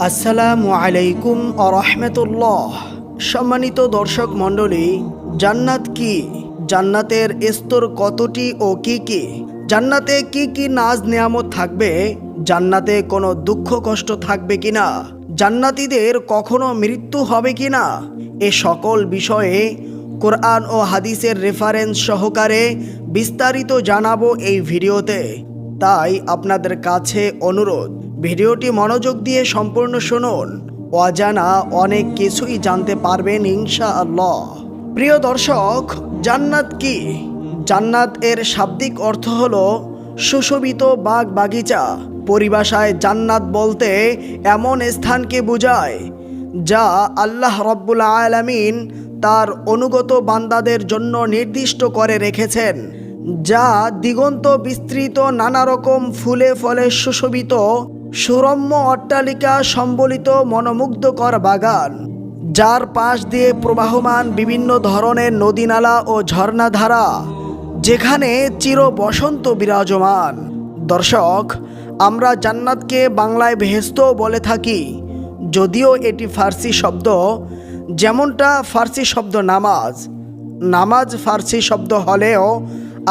আসসালামু আলাইকুম আরহামতুল্লাহ। সম্মানিত দর্শক মণ্ডলী, জান্নাত কি? জান্নাতের স্তর কতটি ও কি কি? জান্নাতে কি কি নাজ নেয়ামত থাকবে? জান্নাতে কোনো দুঃখ কষ্ট থাকবে কিনা? জান্নাতীদের কখনো মৃত্যু হবে কিনা? এ সকল বিষয়ে কোরআন ও হাদিসের রেফারেন্স সহকারে বিস্তারিত জানাব এই ভিডিওতে। তাই আপনাদের কাছে অনুরোধ ভিডিওটি মনোযোগ দিয়ে সম্পূর্ণ শুনুন। অজানা অনেক কিছুই জানতে পারবেন ইনশা আল্লাহ প্রিয় দর্শক, জান্নাত কি? জান্নাত এর শাব্দিক অর্থ হলো সুশোভিত বাগ বাগিচা। পরিভাষায় জান্নাত বলতে এমন স্থানকে বোঝায় যা আল্লাহ রব্বুল আলামিন তার অনুগত বান্দাদের জন্য নির্দিষ্ট করে রেখেছেন, যা দিগন্ত বিস্তৃত নানা রকম ফুলে ফলে সুশোভিত সুরম্য অট্টালিকা সম্বলিত মনোমুগ্ধকর বাগান, যার পাশ দিয়ে প্রবাহমান বিভিন্ন ধরনের নদীনালা ও ঝর্ণাধারা, যেখানে চির বসন্ত বিরাজমান। দর্শক, আমরা জান্নাতকে বাংলায় বেহেস্ত বলে থাকি, যদিও এটি ফার্সি শব্দ, যেমনটা ফার্সি শব্দ নামাজ। নামাজ ফার্সি শব্দ হলেও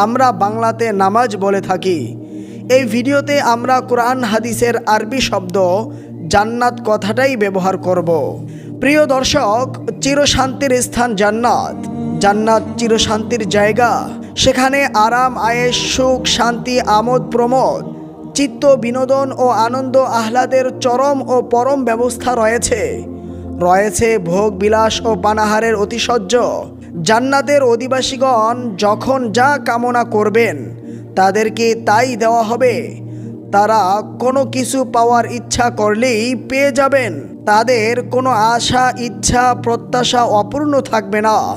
আমরা বাংলাতে নামাজ বলে থাকি। এই ভিডিওতে আমরা কোরআন হাদিসের আরবি শব্দ জান্নাত কথাটাই ব্যবহার করব। প্রিয় দর্শক, চিরশান্তির স্থান জান্নাত। জান্নাত চিরশান্তির জায়গা। সেখানে আরাম আয়েস সুখ, শান্তি, আমোদ, প্রমোদ, চিত্ত, বিনোদন ও আনন্দ, আহ্লাদের চরম ও পরম ব্যবস্থা রয়েছে। রয়েছে ভোগ, বিলাস ও পানাহারের অতিশয্য। জান্নাতের অধিবাসীগণ যখন যা কামনা করবেন তাদেরকে তাই দেওয়া হবে। তারা কোনো কিছু পাওয়ার ইচ্ছা করলেই পেয়ে যাবেন। তাদের কোনো আশা, ইচ্ছা, প্রত্যাশা অপূর্ণ থাকবে না।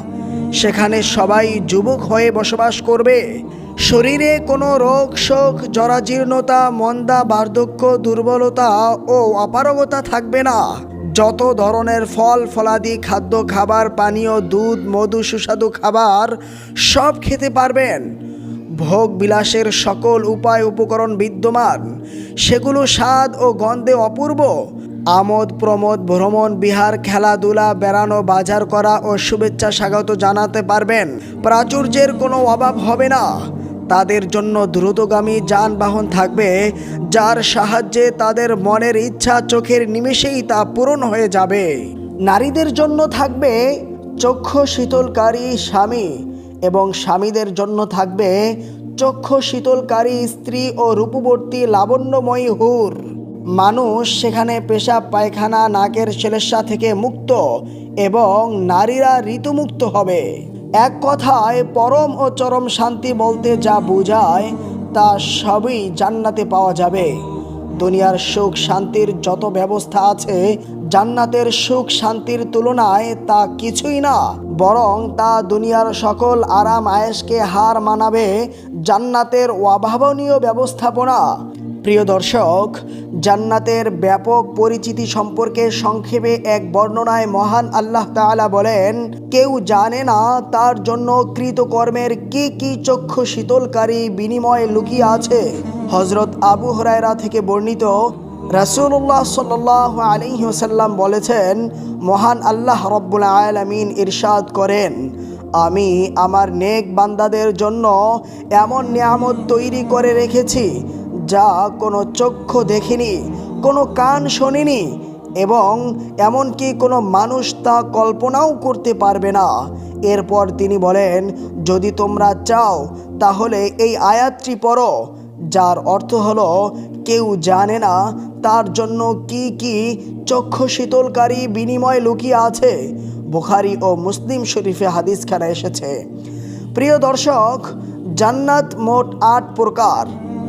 সেখানে সবাই যুবক হয়ে বসবাস করবে। শরীরে কোনো রোগ, শোক, জরাজীর্ণতা, মন্দা, বার্ধক্য, দুর্বলতা ও অপারগতা থাকবে না। যত ধরনের ফল, ফলাদি, খাদ্য, খাবার, পানীয়, দুধ, মধু, সুস্বাদু খাবার সব খেতে পারবেন। ভোগ বিলাসের সকল উপায় উপকরণ বিদ্যমান। সেগুলো স্বাদ ও গন্ধে অপূর্ব। আমোদ, প্রমোদ, ভ্রমণ, বিহার, খেলাধুলা, বেড়ানো, বাজার করা ও শুভেচ্ছা স্বাগত জানাতে পারবেন। প্রাচুর্যের কোনো অভাব হবে না। তাদের জন্য দ্রুতগামী যানবাহন থাকবে, যার সাহায্যে তাদের মনের ইচ্ছা চোখের নিমেষেই তা পূরণ হয়ে যাবে। নারীদের জন্য থাকবে চক্ষু শীতলকারী স্বামী। এবং স্বামীদের জন্য থাকবে চক্ষু শীতলকারী স্ত্রী ও রূপবর্তী লাবণ্যময়ী হুর। মানুষ সেখানে পেশাব পায়খানা, নাকের ছেলেসা থেকে মুক্ত এবং নারীরা ঋতুমুক্ত হবে। এক কথায়, পরম ও চরম শান্তি বলতে যা বোঝায়, তা সবই জান্নাতে পাওয়া যাবে। দুনিয়ার সুখ শান্তির যত ব্যবস্থা আছে জান্নাতের সুখ শান্তির তুলনায় তা কিছুই না, বরং তা দুনিয়ার সকল আরাম আয়েসকে হার মানাবে জান্নাতের অভাবনীয় ব্যবস্থাপনা। প্রিয় দর্শক, জান্নাতের ব্যাপক পরিচিতি সম্পর্কে সংক্ষেপে এক বর্ণনায় মহান আল্লাহ তাআলা বলেন, কেউ জানে না তার জন্য কৃতকর্মের কি কি চক্ষু শীতলকারী বিনিময়ে লুকিয়ে আছে। হজরত আবু হরায়রা থেকে বর্ণিত রাসূলুল্লাহ সাল্লাহ আলিহাসাল্লাম বলেছেন, মহান আল্লাহ রব্বুল আলমিন ইরশাদ করেন। আমি আমার নেক বান্দাদের জন্য এমন নিয়ামত তৈরি করে রেখেছি, যা কোনো চক্ষু দেখিনি, কোনো কান শোনেনি এবং এমনকি কোনো মানুষ তা কল্পনাও করতে পারবে না। এরপর তিনি বলেন, যদি তোমরা চাও, তাহলে এই আয়াতটি পড়ো, যার অর্থ হলো কেউ জানে না তার জন্য কি কি চক্ষু শীতলকারী বিনিময় লুকিয়ে আছে। বুখারি ও মুসলিম শরীফে হাদিস হাদিসখানা এসেছে। প্রিয় দর্শক, জান্নাত মোট আট প্রকার।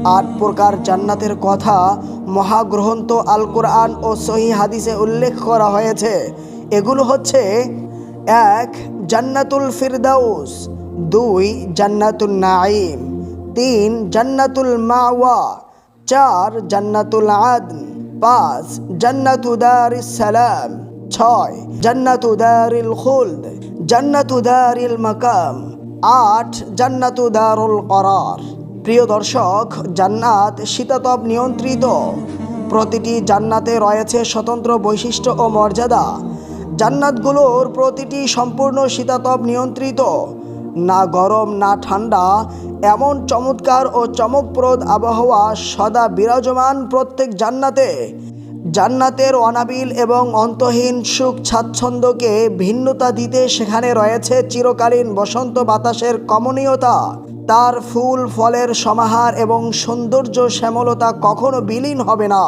আট প্রকার জান্নাতের কথা মহাগ্রন্থ আল কোরআন ও সহি হাদিসে উল্লেখ করা হয়েছে। এগুলো হচ্ছে, এক, জান্নাতুল ফিরদাউস, দুই জান্নাতুল নাইম তিন, জান্নাতুল মাওয়া চার, জান্নাতুল আদন, পাঁচ, জান্নাতু দারিস সালাম, ছয়, জান্নাতু দারিল খুলদ, জান্নাতু দারিল মাকাম, আট, জান্নাতু দারুল করার। প্রিয় দর্শক, জান্নাত শীতাতপ নিয়ন্ত্রিত। প্রতিটি জান্নাতে রয়েছে স্বতন্ত্র বৈশিষ্ট্য ও মর্যাদা। জান্নাতগুলোর প্রতিটি সম্পূর্ণ শীতাতপ নিয়ন্ত্রিত। না গরম, না ঠান্ডা এমন চমৎকার ও চমকপ্রদ আবহাওয়া সদা বিরাজমান প্রত্যেক জান্নাতে। জান্নাতের অনাবিল এবং অন্তহীন সুখ স্বাচ্ছন্দ্যকে ভিন্নতা দিতে সেখানে রয়েছে চিরকালীন বসন্ত বাতাসের কমনীয়তা। তার ফুল, ফলের সমাহার এবং সৌন্দর্য শ্যামলতা কখনো বিলীন হবে না।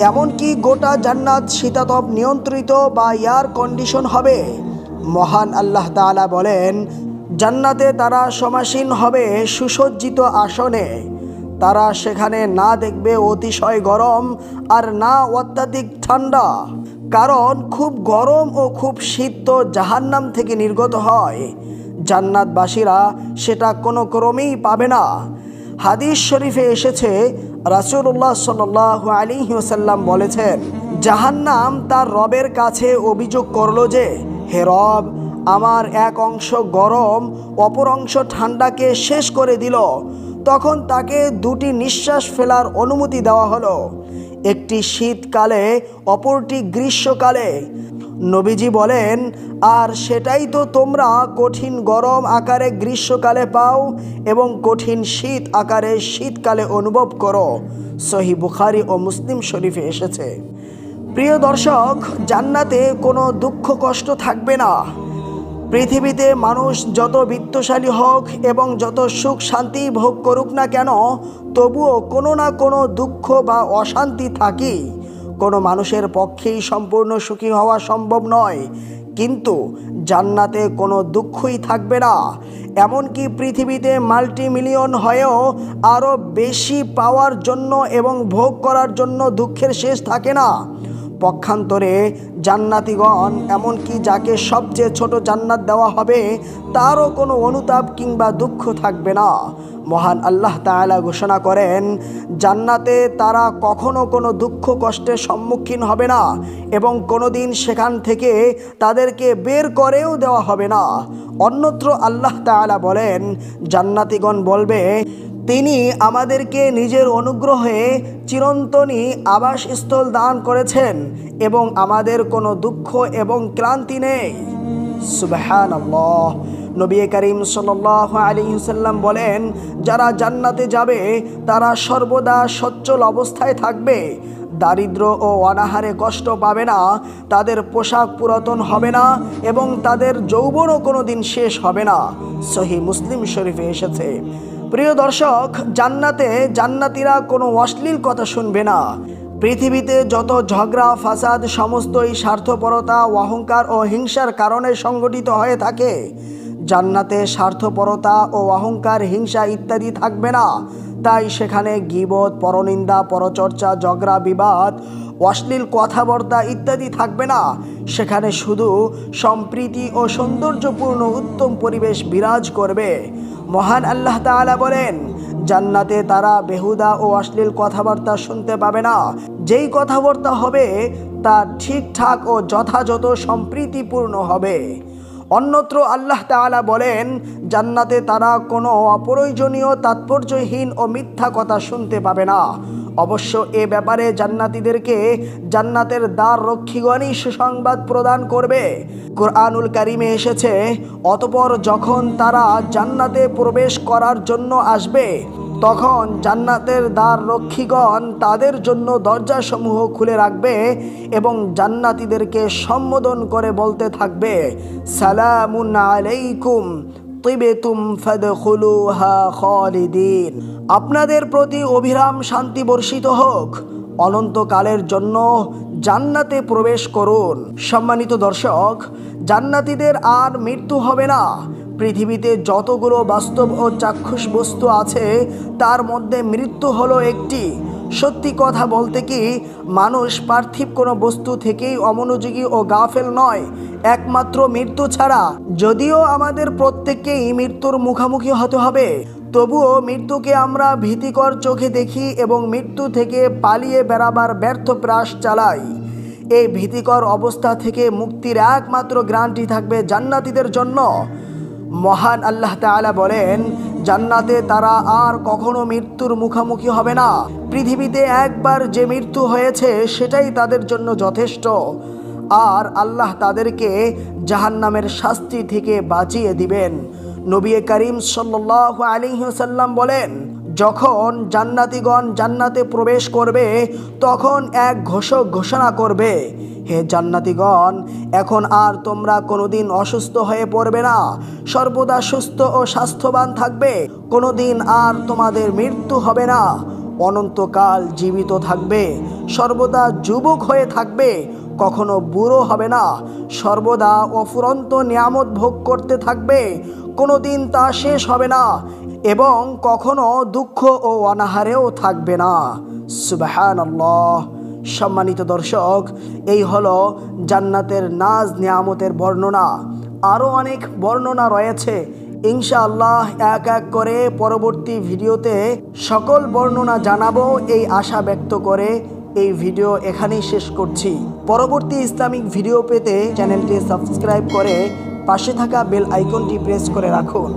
এমনকি গোটা জান্নাত শীতাতপ নিয়ন্ত্রিত বা এয়ার কন্ডিশন হবে। মহান আল্লাহ তাআলা বলেন জান্নাতে তারা সমাসীন হবে সুসজ্জিত আসনে। তারা সেখানে না দেখবে অতিশয় গরম আর না অত্যাধিক ঠান্ডা। কারণ খুব গরম ও খুব শীত তো জাহান্নাম থেকে নির্গত হয়। জান্নাতবাসীরা সেটা কোনো ক্রমেই পাবে না। হাদিস শরীফে এসেছে রাসুল্লাহ সাল আলী ওসাল্লাম বলেছেন, জাহান্নাম তার রবের কাছে অভিযোগ করল যে, হে রব আমার এক অংশ গরম, অপর অংশ ঠান্ডাকে শেষ করে দিল। তখন তাকে দুটি নিঃশ্বাস ফেলার অনুমতি দেওয়া হলো। একটি শীতকালে, অপরটি গ্রীষ্মকালে। নবীজি বলেন, আর সেটাই তো তোমরা কঠিন গরম আকারে গ্রীষ্মকালে পাও এবং কঠিন শীত আকারে শীতকালে অনুভব করো। সহি বুখারি ও মুসলিম শরীফে এসেছে। প্রিয় দর্শক, জান্নাতে কোনো দুঃখ কষ্ট থাকবে না। পৃথিবীতে মানুষ যত বিত্তশালী হোক এবং যত সুখ শান্তি ভোগ করুক না কেন, তবুও কোনো না কোনো দুঃখ বা অশান্তি থাকি। কোনো মানুষের পক্ষেই সম্পূর্ণ সুখী হওয়া সম্ভব নয়, কিন্তু জান্নাতে কোনো দুঃখই থাকবে না। এমনকি পৃথিবীতে মাল্টি মিলিয়ন হয়েও আরও বেশি পাওয়ার জন্য এবং ভোগ করার জন্য দুঃখের শেষ থাকে না। পক্ষান্তরে জান্নাতিগণ, এমনকি যাকে সবচেয়ে ছোট জান্নাত দেওয়া হবে, তারও কোনো অনুতাপ কিংবা দুঃখ থাকবে না। মহান আল্লাহ তাআলা ঘোষণা করেন, জান্নাতে তারা কখনো কোনো দুঃখ কষ্টের সম্মুখীন হবে না এবং কোনো দিন সেখান থেকে তাদেরকে বের করেও দেওয়া হবে না। অন্যত্র আল্লাহ তাআলা বলেন, জান্নাতিগণ বলবে তিনি আমাদেরকে নিজের অনুগ্রহে চিরন্তনী আবাসস্থল দান করেছেন এবং আমাদের কোনো দুঃখ এবং ক্লান্তি নেই। নবী করিম সাল্লাহ আলী সাল্লাম বলেন, যারা জান্নাতে যাবে, তারা সর্বদা সচ্ছল অবস্থায় থাকবে। দারিদ্র ও অনাহারে কষ্ট পাবে না, তাদের পোশাক পুরাতন হবে না এবং তাদের যৌবনও কোনো দিন শেষ হবে না। সহি মুসলিম শরীফে এসেছে। প্রিয় দর্শক, জান্নাতে জান্নাতিরা কোনো অশ্লীল কথা শুনবে না। পৃথিবীতে যত ঝগড়া, ফাসাদ সমস্তই স্বার্থপরতা, অহংকার ও হিংসার কারণে সংগঠিত হয়ে থাকে। জান্নাতে স্বার্থপরতা ও অহংকার, হিংসা ইত্যাদি থাকবে না। তাই সেখানে গিবত, পরনিন্দা, পরচর্চা, ঝগড়া, বিবাদ, অশ্লীল কথাবার্তা ইত্যাদি থাকবে না। সেখানে শুধু সম্প্রীতি ও সৌন্দর্যপূর্ণ উত্তম পরিবেশ বিরাজ করবে। মহান আল্লাহ তালা বলেন, জান্নাতে তারা বেহুদা ও অশ্লীল কথাবার্তা শুনতে পাবে না। যেই কথাবার্তা হবে, তা ঠিকঠাক ও যথাযথ সম্প্রীতিপূর্ণ হবে। অন্যত্র আল্লাহ তাআলা বলেন, জান্নাতে তারা কোনো অপ্রয়োজনীয় তাৎপর্যহীন ও মিথ্যা কথা শুনতে পাবে না। অবশ্য এ ব্যাপারে জান্নাতীদেরকে জান্নাতের দ্বার রক্ষীগণই সুসংবাদ প্রদান করবে। কোরআনুল কারিমে এসেছে, অতপর যখন তারা জান্নাতে প্রবেশ করার জন্য আসবে তখন জান্নাতের দ্বার রক্ষীগণ তাদের জন্য দরজাসমূহ খুলে রাখবে এবং জান্নাতীদেরকে সম্বোধন করে বলতে থাকবে, সালামুন আলাইকুম, তিবেতুম ফাদখুলুহা খালিদিন। আপনাদের প্রতি অবিরাম শান্তি বর্ষিত হোক। অনন্তকালের জন্য জান্নাতে প্রবেশ করুন। সম্মানিত দর্শক, জান্নাতীদের আর মৃত্যু হবে না। পৃথিবীতে যতগুলো বাস্তব ও চাক্ষুষ বস্তু আছে, তার মধ্যে মৃত্যু হলো একটি। সত্যি কথা বলতে কি, মানুষ পার্থিব কোনো বস্তু থেকেই অমনোযোগী ও গাফেল নয়, একমাত্র মৃত্যু ছাড়া। যদিও আমাদের প্রত্যেককেই মৃত্যুর মুখোমুখি হতে হবে, তবুও মৃত্যুকে আমরা ভীতিকর চোখে দেখি এবং মৃত্যু থেকে পালিয়ে বেড়াবার ব্যর্থ প্রাস চালাই। এই ভীতিকর অবস্থা থেকে মুক্তির একমাত্র গ্রান্টি থাকবে জান্নাতিদের জন্য। মহান আল্লাহ তালা বলেন, জান্নাতে তারা আর কখনো মৃত্যুর মুখোমুখি হবে না। পৃথিবীতে একবার যে মৃত্যু হয়েছে, সেটাই তাদের জন্য যথেষ্ট। আর আল্লাহ তাদেরকে জাহান্নামের শাস্তি থেকে বাঁচিয়ে দিবেন। নবী করিম সাল্লাহ আলিহাসাল্লাম বলেন যখন জান্নাতিগণ জান্নাতে প্রবেশ করবে, তখন এক ঘোষক ঘোষণা করবে, হে জান্নাতিগণ, এখন আর তোমরা কোনোদিন অসুস্থ হয়ে পড়বে না। সর্বদা সুস্থ ও স্বাস্থ্যবান থাকবে। কোনোদিন আর তোমাদের মৃত্যু হবে না। অনন্তকাল জীবিত থাকবে। সর্বদা যুবক হয়ে থাকবে। কখনো বুড়ো হবে না। সর্বদা অফুরন্ত নিয়ামত ভোগ করতে থাকবে। কোনো দিন তা শেষ হবে না। এবং কখনো দুঃখ ও অনাহারেও থাকবে না। সুবাহান সম্মানিত দর্শক, এই হলো জান্নাতের নাজ নিয়ামতের বর্ণনা। আরও অনেক বর্ণনা রয়েছে। ইনশাআল্লাহ এক এক করে পরবর্তী ভিডিওতে সকল বর্ণনা জানাব এই আশা ব্যক্ত করে এই ভিডিও এখানেই শেষ করছি। পরবর্তী ইসলামিক ভিডিও পেতে চ্যানেলটি সাবস্ক্রাইব করে পাশে থাকা বেল আইকনটি প্রেস করে রাখুন।